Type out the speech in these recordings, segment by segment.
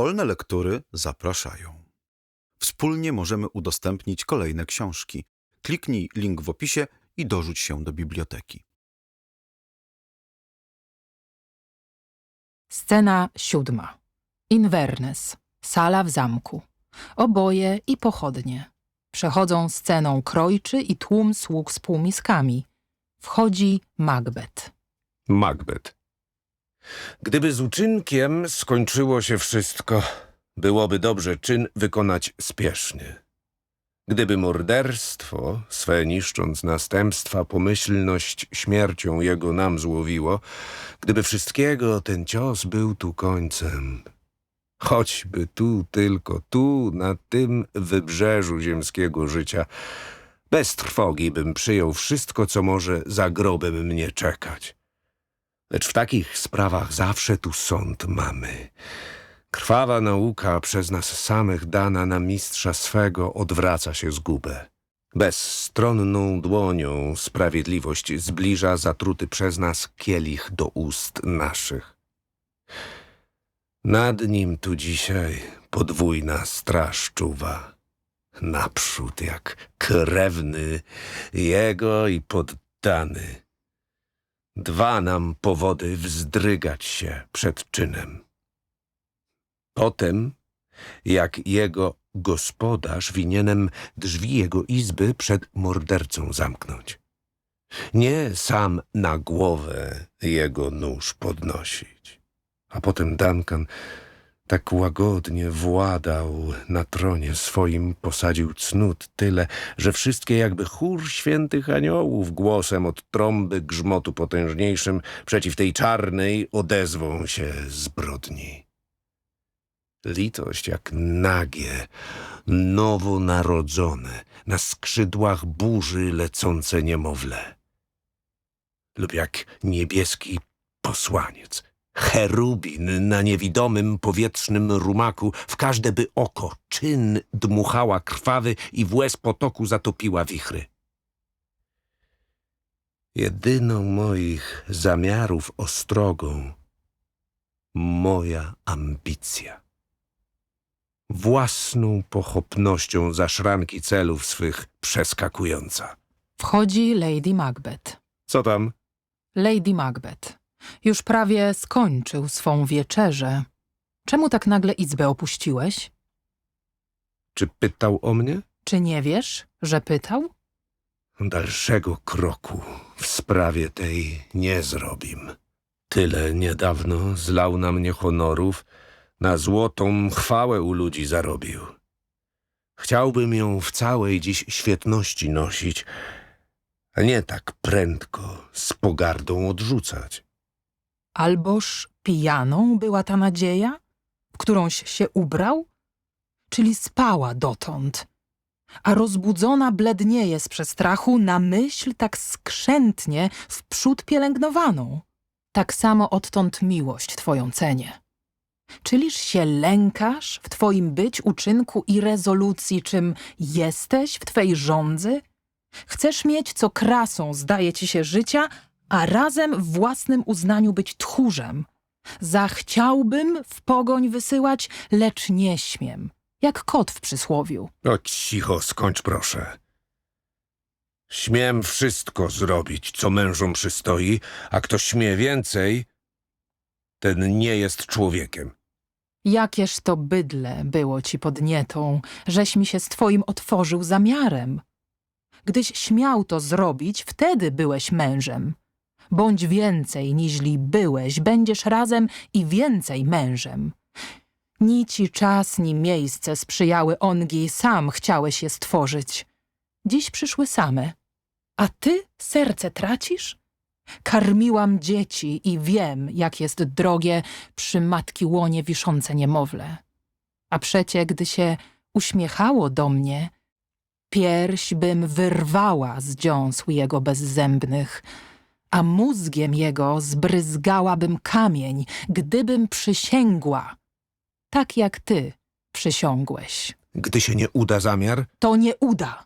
Wolne lektury zapraszają. Wspólnie możemy udostępnić kolejne książki. Kliknij link w opisie i dorzuć się do biblioteki. Scena siódma. Inverness. Sala w zamku. Oboje i pochodnie. Przechodzą sceną krojczy i tłum sług z półmiskami. Wchodzi Macbeth. Macbeth. Gdyby z uczynkiem skończyło się wszystko, byłoby dobrze czyn wykonać spiesznie. Gdyby morderstwo, swe niszcząc następstwa, pomyślność śmiercią jego nam złowiło, gdyby wszystkiego ten cios był tu końcem. Choćby tu, tylko tu, na tym wybrzeżu ziemskiego życia, bez trwogi bym przyjął wszystko, co może za grobem mnie czekać. Lecz w takich sprawach zawsze tu sąd mamy. Krwawa nauka przez nas samych dana na mistrza swego odwraca się zgubę. Bezstronną dłonią sprawiedliwość zbliża zatruty przez nas kielich do ust naszych. Nad nim tu dzisiaj podwójna straż czuwa. Naprzód jak krewny jego i poddany. Dwa nam powody wzdrygać się przed czynem. Potem, jak jego gospodarz winienem drzwi jego izby przed mordercą zamknąć. Nie sam na głowę jego nóż podnosić. A potem Duncan tak łagodnie władał na tronie swoim, posadził cnót tyle, że wszystkie jakby chór świętych aniołów głosem od trąby grzmotu potężniejszym przeciw tej czarnej odezwą się zbrodni. Litość jak nagie, nowonarodzone, na skrzydłach burzy lecące niemowlę. Lub jak niebieski posłaniec, cherubin na niewidomym powietrznym rumaku, w każde by oko czyn dmuchała krwawy i w łez potoku zatopiła wichry. Jedyną moich zamiarów ostrogą moja ambicja własną pochopnością za szranki celów swych przeskakująca. Wchodzi Lady Macbeth. Co tam? Lady Macbeth. Już prawie skończył swą wieczerzę. Czemu tak nagle izbę opuściłeś? Czy pytał o mnie? Czy nie wiesz, że pytał? Dalszego kroku w sprawie tej nie zrobim. Tyle niedawno zlał na mnie honorów, na złotą chwałę u ludzi zarobił. Chciałbym ją w całej dziś świetności nosić, a nie tak prędko z pogardą odrzucać. Alboż pijaną była ta nadzieja, w którąś się ubrał? Czyli spała dotąd, a rozbudzona blednieje z przestrachu na myśl tak skrzętnie wprzód pielęgnowaną. Tak samo odtąd miłość twoją cenię. Czyliż się lękasz w twoim być, uczynku i rezolucji, czym jesteś w twej żądzy? Chcesz mieć, co krasą zdaje ci się życia, a razem w własnym uznaniu być tchórzem. Zachciałbym w pogoń wysyłać, lecz nie śmiem, jak kot w przysłowiu. O cicho, skończ proszę. Śmiem wszystko zrobić, co mężom przystoi, a kto śmie więcej, ten nie jest człowiekiem. Jakież to bydle było ci podnietą, żeś mi się z twoim otworzył zamiarem. Gdyś śmiał to zrobić, wtedy byłeś mężem. Bądź więcej, niźli byłeś, będziesz razem i więcej mężem. Ni ci czas, ni miejsce sprzyjały ongi, sam chciałeś je stworzyć. Dziś przyszły same. A ty serce tracisz? Karmiłam dzieci i wiem, jak jest drogie przy matki łonie wiszące niemowlę. A przecie, gdy się uśmiechało do mnie, pierś bym wyrwała z dziąsł jego bezzębnych, a mózgiem jego zbryzgałabym kamień, gdybym przysięgła, tak jak ty przysiągłeś. Gdy się nie uda zamiar, To nie uda.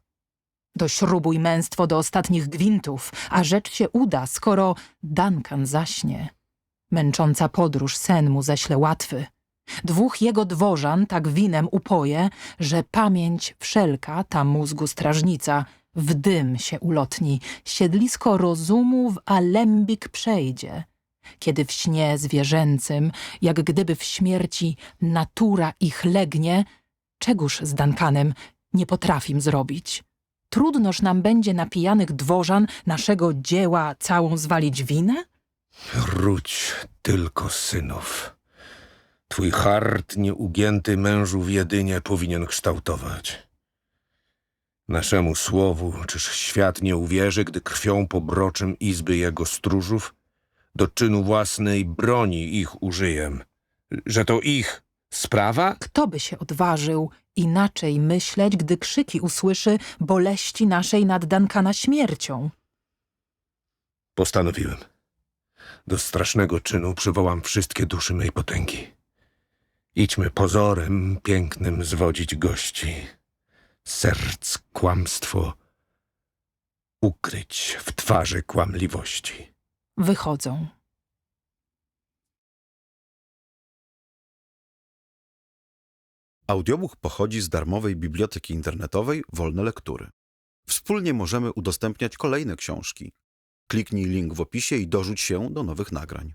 Dośrubuj męstwo do ostatnich gwintów, a rzecz się uda, skoro Duncan zaśnie. Męcząca podróż sen mu ześle łatwy. Dwóch jego dworzan tak winem upoje, że pamięć wszelka, ta mózgu strażnica, w dym się ulotni, siedlisko rozumu w alembik przejdzie. Kiedy w śnie zwierzęcym, jak gdyby w śmierci natura ich legnie, czegóż z Dankanem nie potrafim zrobić? Trudnoż nam będzie na pijanych dworzan naszego dzieła całą zwalić winę? Ródź tylko synów. Twój hart nieugięty mężów jedynie powinien kształtować. Naszemu słowu, czyż świat nie uwierzy, gdy krwią pobroczym izby jego stróżów, do czynu własnej broni ich użyjem, że to ich sprawa? Kto by się odważył inaczej myśleć, gdy krzyki usłyszy boleści naszej nad Dankana śmiercią? Postanowiłem. Do strasznego czynu przywołam wszystkie duszy mej potęgi. Idźmy pozorem pięknym zwodzić gości. Serc kłamstwo ukryć w twarzy kłamliwości. Wychodzą. Audiobook pochodzi z darmowej biblioteki internetowej Wolne Lektury. Wspólnie możemy udostępniać kolejne książki. Kliknij link w opisie i dorzuć się do nowych nagrań.